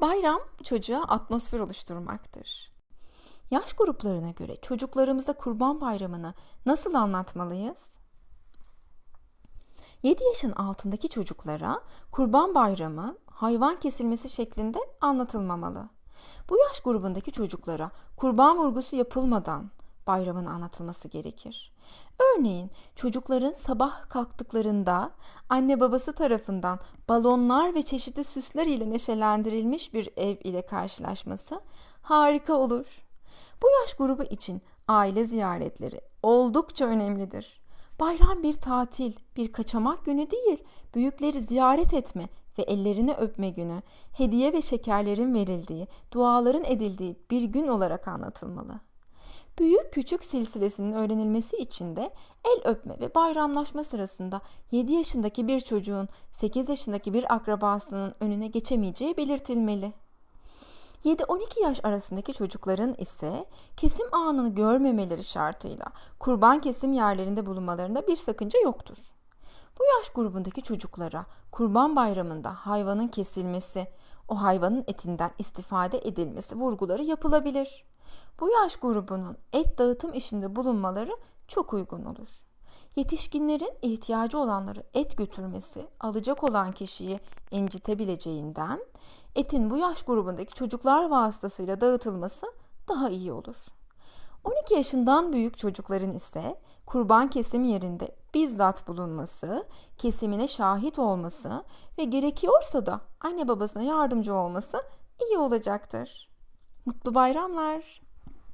Bayram çocuğa atmosfer oluşturmaktır. Yaş gruplarına göre çocuklarımıza Kurban Bayramı'nı nasıl anlatmalıyız? 7 yaşın altındaki çocuklara Kurban Bayramı hayvan kesilmesi şeklinde anlatılmamalı. Bu yaş grubundaki çocuklara kurban vurgusu yapılmadan bayramın anlatılması gerekir. Örneğin çocukların sabah kalktıklarında anne babası tarafından balonlar ve çeşitli süsler ile neşelendirilmiş bir ev ile karşılaşması harika olur. Bu yaş grubu için aile ziyaretleri oldukça önemlidir. Bayram bir tatil, bir kaçamak günü değil, büyükleri ziyaret etme ve ellerini öpme günü, hediye ve şekerlerin verildiği, duaların edildiği bir gün olarak anlatılmalı. Büyük küçük silsilesinin öğrenilmesi için de el öpme ve bayramlaşma sırasında 7 yaşındaki bir çocuğun 8 yaşındaki bir akrabasının önüne geçemeyeceği belirtilmeli. 7-12 yaş arasındaki çocukların ise kesim anını görmemeleri şartıyla kurban kesim yerlerinde bulunmalarında bir sakınca yoktur. Bu yaş grubundaki çocuklara kurban bayramında hayvanın kesilmesi, o hayvanın etinden istifade edilmesi vurguları yapılabilir. Bu yaş grubunun et dağıtım işinde bulunmaları çok uygun olur. Yetişkinlerin ihtiyacı olanları et götürmesi alacak olan kişiyi incitebileceğinden etin bu yaş grubundaki çocuklar vasıtasıyla dağıtılması daha iyi olur. 12 yaşından büyük çocukların ise kurban kesim yerinde bizzat bulunması, kesimine şahit olması ve gerekiyorsa da anne babasına yardımcı olması iyi olacaktır. Mutlu bayramlar.